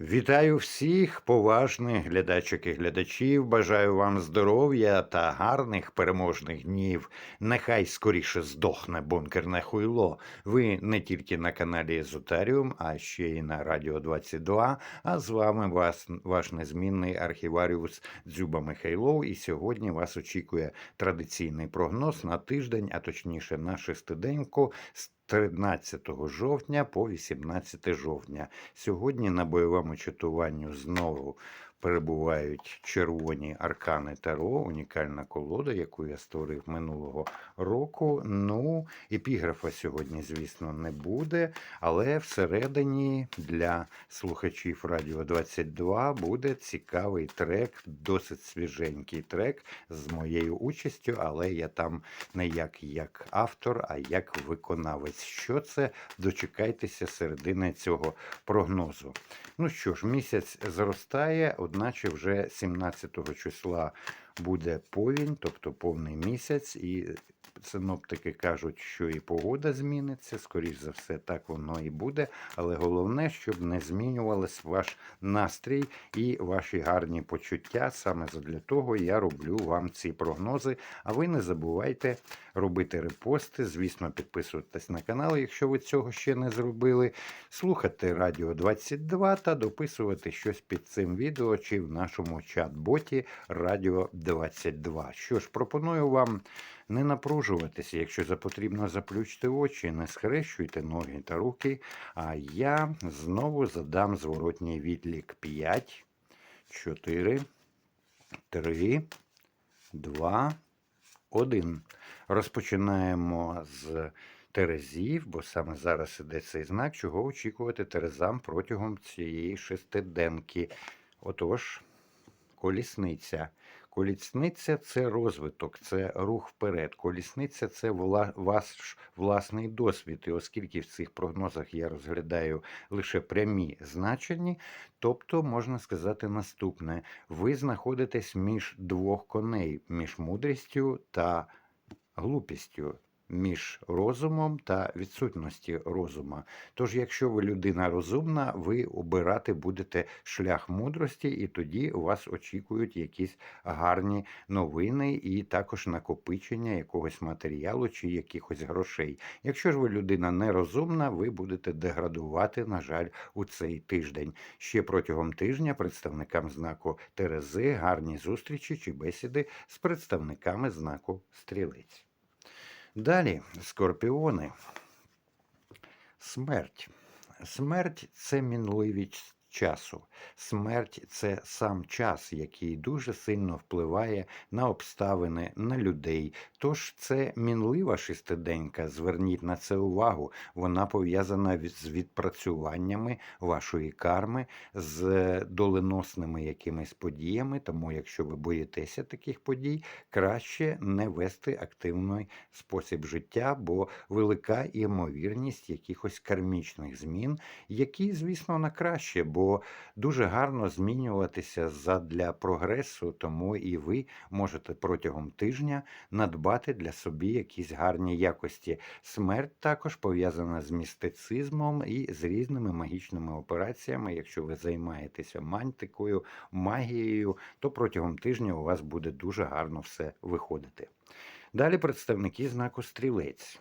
Вітаю всіх поважних глядачок і глядачів. Бажаю вам здоров'я та гарних переможних днів. Нехай скоріше здохне бункерне хуйло. Ви не тільки на каналі Езотаріум, а ще й на Радіо 22. А з вами вас, ваш незмінний архіваріус Дзюба Михайлов. І сьогодні вас очікує традиційний прогноз на тиждень, а точніше на шестиденьку 13 жовтня по 18 жовтня. Сьогодні на бойовому чатуванню знову перебувають червоні аркани Таро, унікальна колода, яку я створив минулого року. Ну, епіграфа сьогодні, звісно, не буде, але всередині для слухачів Радіо 22 буде цікавий трек, досить свіженький трек з моєю участю, але я там не як, як автор, а як виконавець. Що це? Дочекайтеся середини цього прогнозу. Ну що ж, місяць зростає, одначе вже 17 числа буде повінь, тобто повний місяць, і синоптики кажуть, що і погода зміниться. Скоріш за все, так воно і буде. Але головне, щоб не змінювався ваш настрій і ваші гарні почуття. Саме для того я роблю вам ці прогнози. А ви не забувайте робити репости, звісно, підписуватись на канал, якщо ви цього ще не зробили. Слухати Радіо 22 та дописувати щось під цим відео чи в нашому чат-боті Радіо 22. Що ж, пропоную вам не напружуватися, якщо за потрібно заплющити очі, не схрещуйте ноги та руки. А я знову задам зворотній відлік 5, 4, 3, 2, 1. Розпочинаємо з Терезів, бо саме зараз іде цей знак, чого очікувати Терезам протягом цієї шестиденки. Отож, колісниця. Колісниця це розвиток, це рух вперед. Колісниця це ваш власний досвід. І оскільки в цих прогнозах я розглядаю лише прямі значення, тобто можна сказати наступне: ви знаходитесь між двох коней, між мудрістю та глупістю. Між розумом та відсутності розума. Тож, якщо ви людина розумна, ви обирати будете шлях мудрості, і тоді вас очікують якісь гарні новини і також накопичення якогось матеріалу чи якихось грошей. Якщо ж ви людина нерозумна, ви будете деградувати, на жаль, у цей тиждень. Ще протягом тижня представникам знаку Терези гарні зустрічі чи бесіди з представниками знаку Стрілець. Далі скорпіони. Смерть. Смерть це мінливість часу. Смерть це сам час, який дуже сильно впливає на обставини, на людей. Тож це мінлива шестиденька. Зверніть на це увагу. Вона пов'язана з відпрацюваннями вашої карми, з доленосними якимись подіями. Тому, якщо ви боїтеся таких подій, краще не вести активний спосіб життя, бо велика ймовірність якихось кармічних змін, які, звісно, на краще. бо бо дуже гарно змінюватися задля прогресу, тому і ви можете протягом тижня надбати для собі якісь гарні якості. Смерть також пов'язана з містицизмом і з різними магічними операціями. Якщо ви займаєтеся мантикою, магією, то протягом тижня у вас буде дуже гарно все виходити. Далі представники знаку стрілець.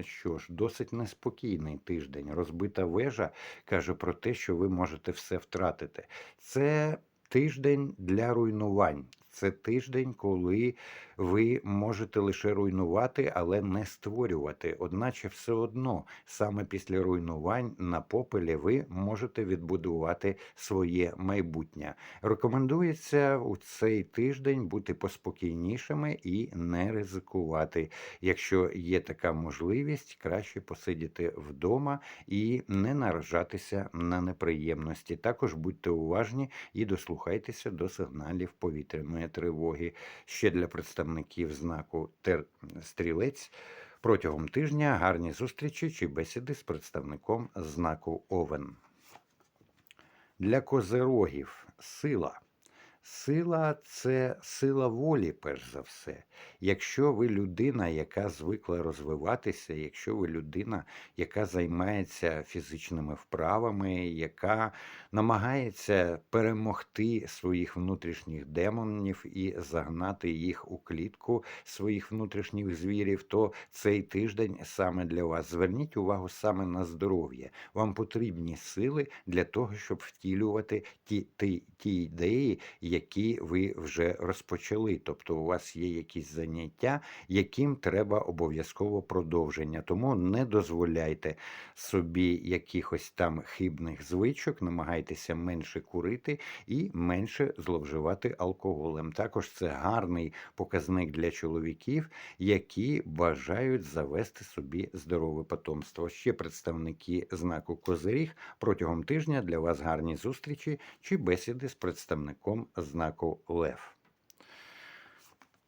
Що ж, досить неспокійний тиждень. Розбита вежа каже про те, що ви можете все втратити. Це тиждень для руйнувань. Це тиждень, коли ви можете лише руйнувати, але не створювати. Одначе, все одно, саме після руйнувань на попелі ви можете відбудувати своє майбутнє. Рекомендується у цей тиждень бути поспокійнішими і не ризикувати. Якщо є така можливість, краще посидіти вдома і не наражатися на неприємності. Також будьте уважні і дослухайтеся до сигналів повітряної тривоги. Ще для представників знаку. Стрілець протягом тижня гарні зустрічі чи бесіди з представником знаку Овен. Для козерогів сила. Сила це сила волі, перш за все. Якщо ви людина, яка звикла розвиватися, якщо ви людина, яка займається фізичними вправами, яка намагається перемогти своїх внутрішніх демонів і загнати їх у клітку своїх внутрішніх звірів, то цей тиждень саме для вас. Зверніть увагу саме на здоров'я. Вам потрібні сили для того, щоб втілювати ті, ті, ті ідеї, які ви вже розпочали. Тобто у вас є якісь заняття, яким треба обов'язково продовження. Тому не дозволяйте собі якихось там хибних звичок, намагайтеся менше курити і менше зловживати алкоголем. Також це гарний показник для чоловіків, які бажають завести собі здорове потомство. Ще представники знаку Козиріг протягом тижня для вас гарні зустрічі чи бесіди з представником знаку Лев.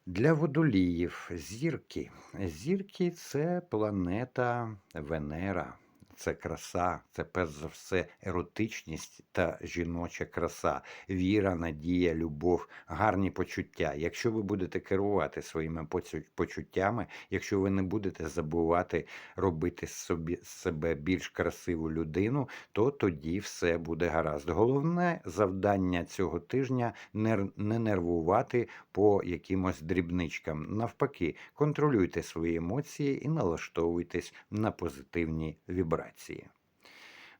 Для водоліїв зірки. Зірки це планета Венера. Це краса, це перш за все еротичність та жіноча краса, віра, надія, любов, гарні почуття. Якщо ви будете керувати своїми почуттями, якщо ви не будете забувати робити собі себе більш красиву людину, то тоді все буде гаразд. Головне завдання цього тижня не нервувати по якимось дрібничкам. Навпаки, контролюйте свої емоції і налаштовуйтесь на позитивні вібрації.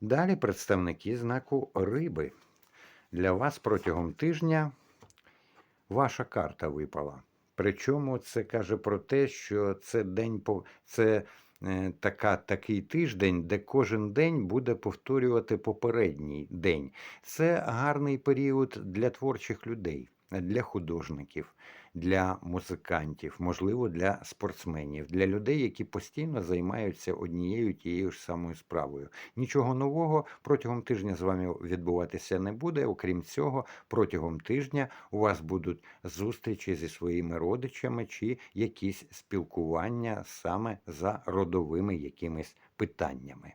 Далі представники знаку риби. Для вас протягом тижня ваша карта випала. Причому це каже про те, що це день це е, така, такий тиждень, де кожен день буде повторювати попередній день. Це гарний період для творчих людей, для художників, для музикантів, можливо, для спортсменів, для людей, які постійно займаються однією тією ж самою справою. Нічого нового протягом тижня з вами відбуватися не буде. Окрім цього, протягом тижня у вас будуть зустрічі зі своїми родичами чи якісь спілкування саме за родовими якимись питаннями.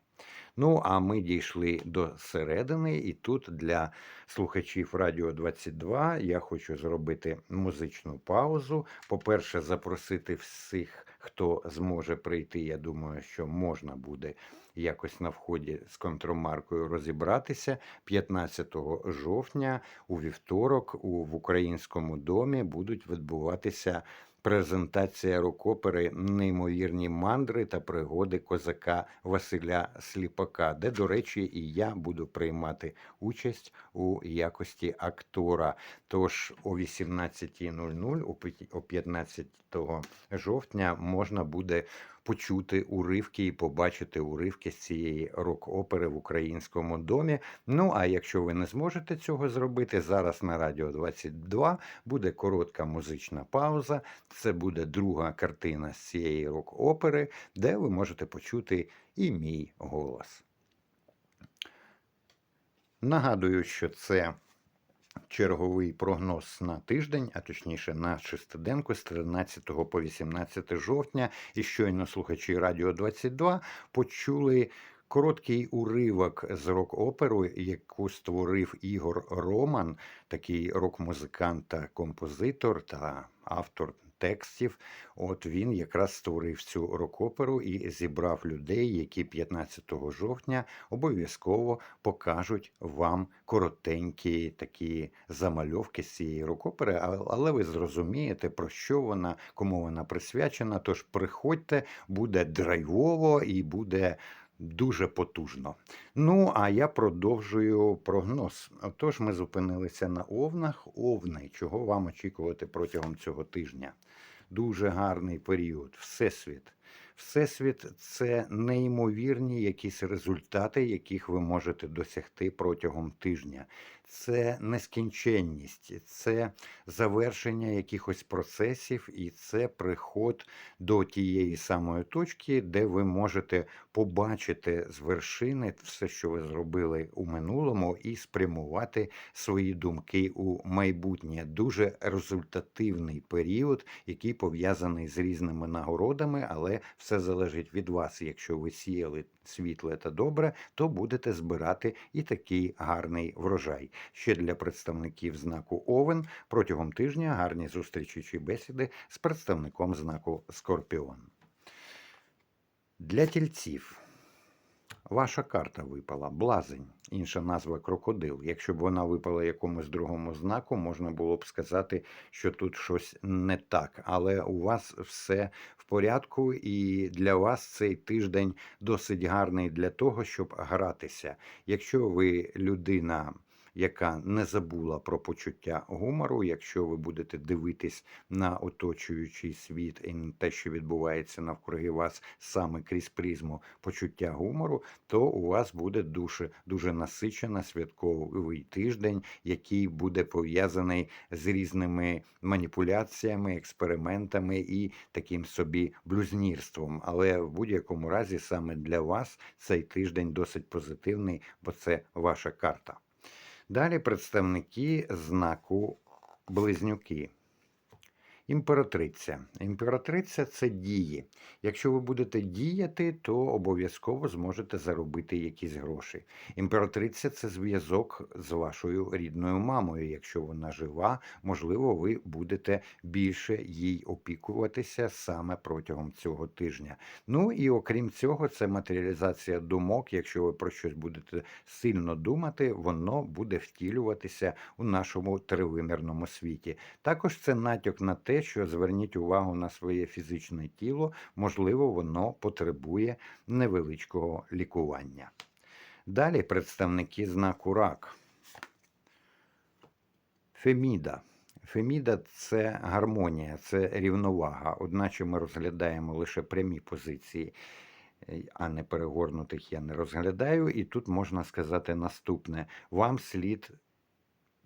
Ну, а ми дійшли до середини, і тут для слухачів Радіо 22 я хочу зробити музичну паузу. По-перше, запросити всіх, хто зможе прийти. Я думаю, що можна буде якось на вході з контромаркою розібратися. 15 жовтня у вівторок у в українському домі будуть відбуватися. Презентація рок-опери Неймовірні мандри та пригоди козака Василя Сліпака, де, до речі, і я буду приймати участь у якості актора. Тож о 18.00, о п'ят- о 15 жовтня, можна буде почути уривки і побачити уривки з цієї рок-опери в українському домі. Ну а якщо ви не зможете цього зробити, зараз на Радіо 22 буде коротка музична пауза. Це буде друга картина з цієї рок-опери, де ви можете почути і мій голос. Нагадую, що це черговий прогноз на тиждень, а точніше на шестиденку з 13 по 18 жовтня. І щойно слухачі Радіо 22 почули. Короткий уривок з рок-оперу, яку створив Ігор Роман, такий рок-музикант та композитор та автор текстів. От він якраз створив цю рок-оперу і зібрав людей, які 15 жовтня обов'язково покажуть вам коротенькі такі замальовки з цієї рок-опери. Але ви зрозумієте, про що вона, кому вона присвячена. Тож приходьте, буде драйвово і буде. Дуже потужно. Ну, а я продовжую прогноз. Отож, ми зупинилися на овнах. Овни, чого вам очікувати протягом цього тижня? Дуже гарний період. Всесвіт. Всесвіт це неймовірні якісь результати, яких ви можете досягти протягом тижня. Це нескінченність, це завершення якихось процесів, і це приход до тієї самої точки, де ви можете побачити з вершини все, що ви зробили у минулому, і спрямувати свої думки у майбутнє. Дуже результативний період, який пов'язаний з різними нагородами, але все залежить від вас. Якщо ви сіяли світле та добре, то будете збирати і такий гарний врожай. Ще для представників знаку Овен протягом тижня гарні зустрічі чи бесіди з представником знаку Скорпіон. Для тільців. Ваша карта випала блазень, інша назва крокодил. Якщо б вона випала якомусь другому знаку, можна було б сказати, що тут щось не так. Але у вас все в порядку, і для вас цей тиждень досить гарний для того, щоб гратися. Якщо ви людина, яка не забула про почуття гумору, якщо ви будете дивитись на оточуючий світ і на те, що відбувається навкруги вас саме крізь призму почуття гумору, то у вас буде дуже дуже насичений святковий тиждень, який буде пов'язаний з різними маніпуляціями, експериментами і таким собі блюзнірством. Але в будь-якому разі саме для вас цей тиждень досить позитивний, бо це ваша карта. Далі представники знаку Близнюки. Імператриця. Імператриця це дії. Якщо ви будете діяти, то обов'язково зможете заробити якісь гроші. Імператриця це зв'язок з вашою рідною мамою. Якщо вона жива, можливо, ви будете більше їй опікуватися саме протягом цього тижня. Ну і окрім цього, це матеріалізація думок. Якщо ви про щось будете сильно думати, воно буде втілюватися у нашому тривимірному світі. Також це натяк на те, що зверніть увагу на своє фізичне тіло, можливо, воно потребує невеличкого лікування. Далі представники знаку рак. Феміда. Феміда це гармонія, це рівновага. Одначе ми розглядаємо лише прямі позиції, а не перегорнутих я не розглядаю. І тут можна сказати наступне: вам слід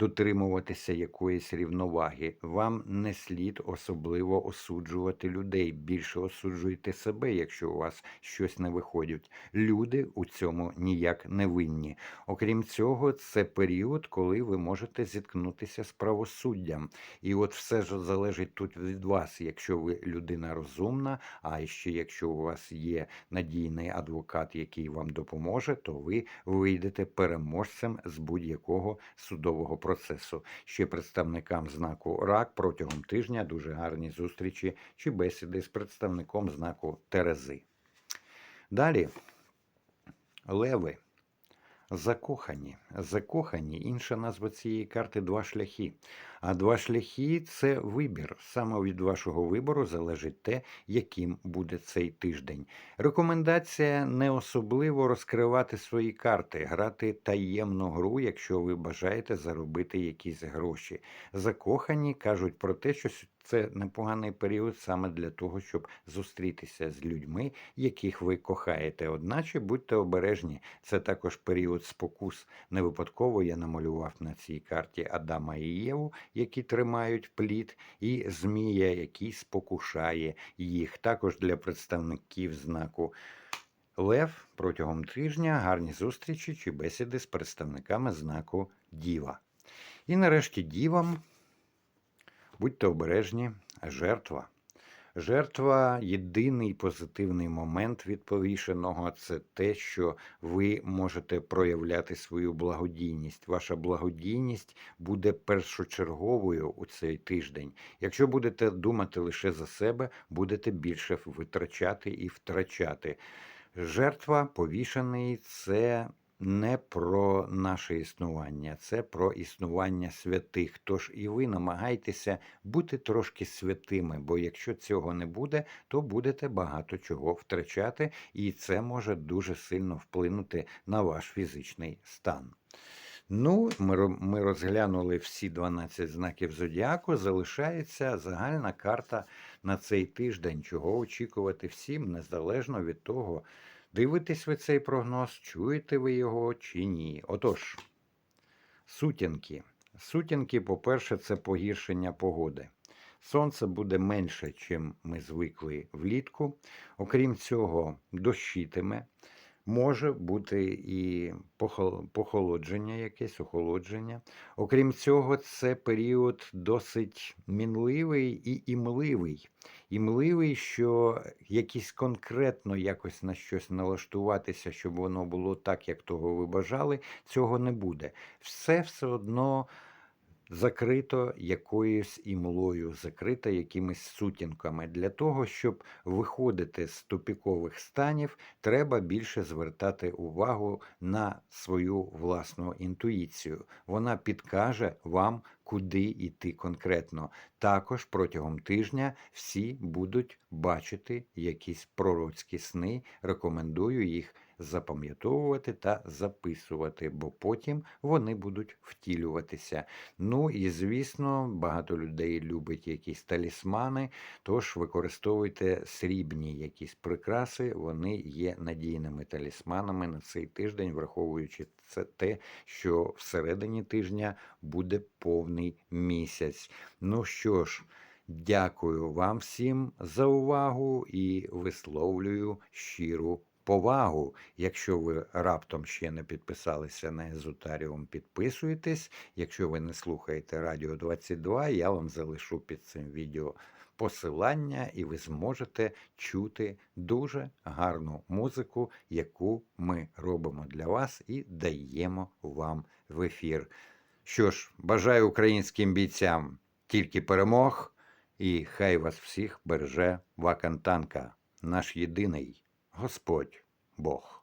дотримуватися якоїсь рівноваги. Вам не слід особливо осуджувати людей. Більше осуджуйте себе, якщо у вас щось не виходить. Люди у цьому ніяк не винні. Окрім цього, це період, коли ви можете зіткнутися з правосуддям. І от все ж залежить тут від вас, якщо ви людина розумна, а ще якщо у вас є надійний адвокат, який вам допоможе, то ви вийдете переможцем з будь-якого судового процесу. Ще представникам знаку РАК протягом тижня дуже гарні зустрічі чи бесіди з представником знаку Терези. Далі леви. Закохані. Закохані. Інша назва цієї карти два шляхи. А два шляхи це вибір. Саме від вашого вибору залежить те, яким буде цей тиждень. Рекомендація не особливо розкривати свої карти, грати таємну гру, якщо ви бажаєте заробити якісь гроші. Закохані кажуть про те, що це непоганий період саме для того, щоб зустрітися з людьми, яких ви кохаєте. Одначе будьте обережні, це також період спокус. Не випадково я намалював на цій карті Адама і Єву, які тримають плід, і Змія, який спокушає їх. Також для представників знаку. Лев протягом тижня гарні зустрічі чи бесіди з представниками знаку Діва. І нарешті дівам Будьте обережні, жертва. Жертва єдиний позитивний момент від повішеного це те, що ви можете проявляти свою благодійність. Ваша благодійність буде першочерговою у цей тиждень. Якщо будете думати лише за себе, будете більше витрачати і втрачати. Жертва повішений це не про наше існування, це про існування святих. Тож і ви намагайтеся бути трошки святими, бо якщо цього не буде, то будете багато чого втрачати, і це може дуже сильно вплинути на ваш фізичний стан. Ну, ми розглянули всі 12 знаків зодіаку. Залишається загальна карта на цей тиждень, чого очікувати всім, незалежно від того. Дивитесь ви цей прогноз, чуєте ви його чи ні? Отож, сутінки. Сутінки, по-перше, це погіршення погоди. Сонце буде менше, чим ми звикли влітку. Окрім цього, дощитиме. Може бути і похолодження, якесь охолодження. Окрім цього, це період досить мінливий і імливий. Імливий, що якийсь конкретно якось на щось налаштуватися, щоб воно було так, як того ви бажали, цього не буде. Все все одно закрито якоюсь імлою, закрито якимись сутінками. Для того, щоб виходити з тупікових станів, треба більше звертати увагу на свою власну інтуїцію. Вона підкаже вам, куди йти конкретно. Також протягом тижня всі будуть бачити якісь пророцькі сни. Рекомендую їх запам'ятовувати та записувати, бо потім вони будуть втілюватися. Ну і звісно, багато людей любить якісь талісмани, тож використовуйте срібні якісь прикраси, вони є надійними талісманами на цей тиждень, враховуючи це те, що всередині тижня буде повний місяць. Ну що ж, дякую вам всім за увагу і висловлюю щиру повагу. Якщо ви раптом ще не підписалися на Езотаріум, підписуйтесь. Якщо ви не слухаєте Радіо 22, я вам залишу під цим відео посилання, і ви зможете чути дуже гарну музику, яку ми робимо для вас і даємо вам в ефір. Що ж, бажаю українським бійцям тільки перемог, і хай вас всіх береже Вакантанка, наш єдиний Господь Бог.